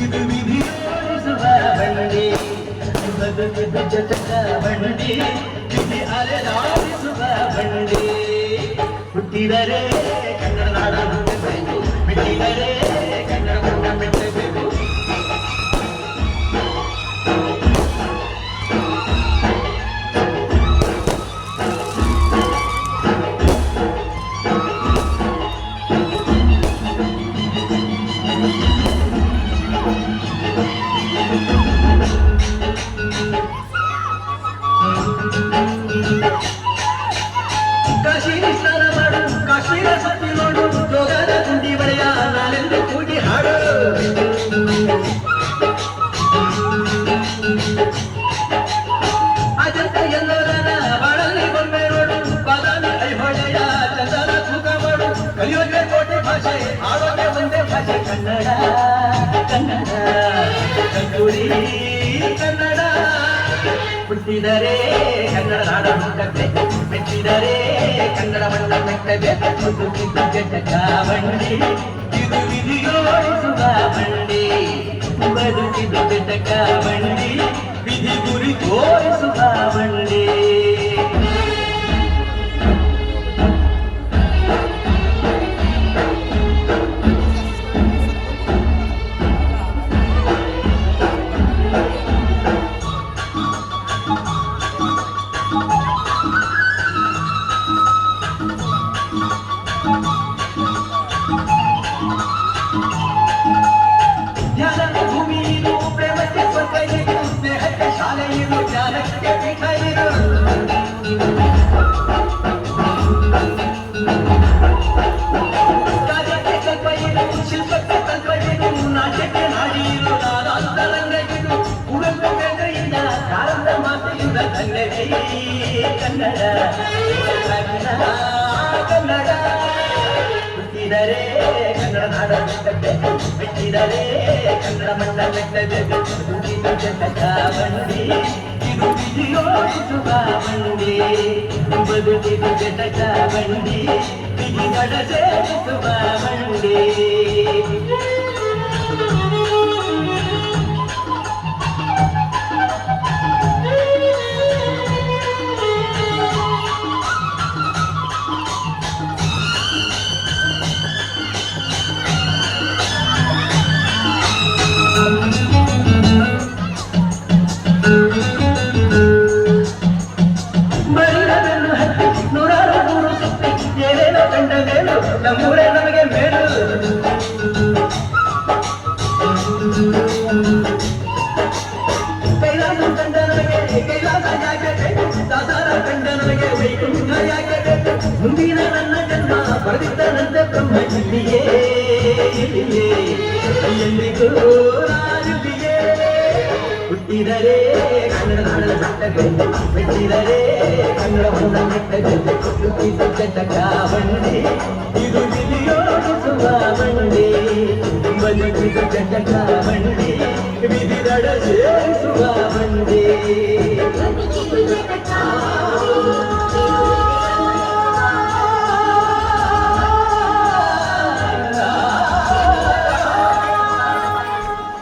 இது விதி சுபா வண்டி ಬಂಡಿ ಇದು ವಿಧಿ ಓಡಿಸುವ ಬಂಡಿ ಬದುಕಿದ್ದ ಜಟ್ಟ ಬಂಡಿ ವಿಧಿ ಅಲೆದಾಡಿಸುವ ಬಂಡಿ ಹುಟ್ಟಿದರೆ ಕನ್ನಡ ನಾಡ ಕಾಶಿ ಸ್ನಾನ ಮಾಡು ಕಾಶ್ಮೀರ ಸುತ್ತಿ ನೋಡು, ಯೋಗದ ಕುಂಡಿ ಬಳೆಯ ನಾನೆಂದು ಕೂಗಿ ಹಾಡು. ಅಜಂತ ಎಲ್ಲೋರನ ಬಾಳಲ್ಲಿ ಮಾಡು. ಕಲಿಯೋಗೆ ಕೋಟೆ ಭಾಷೆ ಕನ್ನಡ ಕನ್ನಡ ಕನ್ನಡ. ಹುಟ್ಟಿದರೆ ಕನ್ನಡ ನಾಡ ಹುಟ್ಟಬೇಕು ಮೆಚ್ಚಿದರೆ ಕನ್ನಡ ಮಣ್ಣ ಮೆಟ್ಟಬೇಕು ಬದುಕಿದ್ದ ಜಟಕ ಬಂಡಿ ಇದು ವಿಧಿಯೋಡಿಸುವ ಬಂಡಿ ಬದುಕಿದ್ದ ಜಟಕ ಬಂಡಿ ವಿಧಿ ಗುರಿ ತೋರಿಸುವ ಬಂಡಿ ಕನ್ನಡಿ ಕನ್ನಡ ಕನ್ನಡ ಕನ್ನಡ ಹುಟ್ಟಿದರೆ ಕನ್ನಡ ನಾಡ ಬೆಟ್ಟಬೇಕು ಬಿಟ್ಟಿದರೆ ಕನ್ನಡ ಮಣ್ಣ ಬೆಟ್ಟಬೇಕು ದುಡಿದು ಜಟಕ ಬಂಡಿ ಇದು ವಿಧಿಯೋಡಿಸುವ ಬಂಡಿ ಬದುಕಿದು ಜಟಕ ಬಂಡಿ ವಿಧಿ ನಡೆಸುವ ಬಂಡಿ ಎಂದಿಗೂ ನಾನಿಲ್ಲಿಯೇ ಹುಟ್ಟಿದರೆ ಕನ್ನಡ ನಾಡಲ ಬೆಟ್ಟಬೇಕು ಬಿಟ್ಟಿದರೆ ಕನ್ನಡ ಹೊಂದ ಬೆಟ್ಟಬೇಕು ಹುಟ್ಟಿದ ಜಟಕ ಬಂಡಿ ಇದು ವಿಧಿಯೋಡಿಸುವ ಬಂಡಿ ಬದುಕಿದ ಜಟಕ ಬಂಡಿ ವಿಧಿ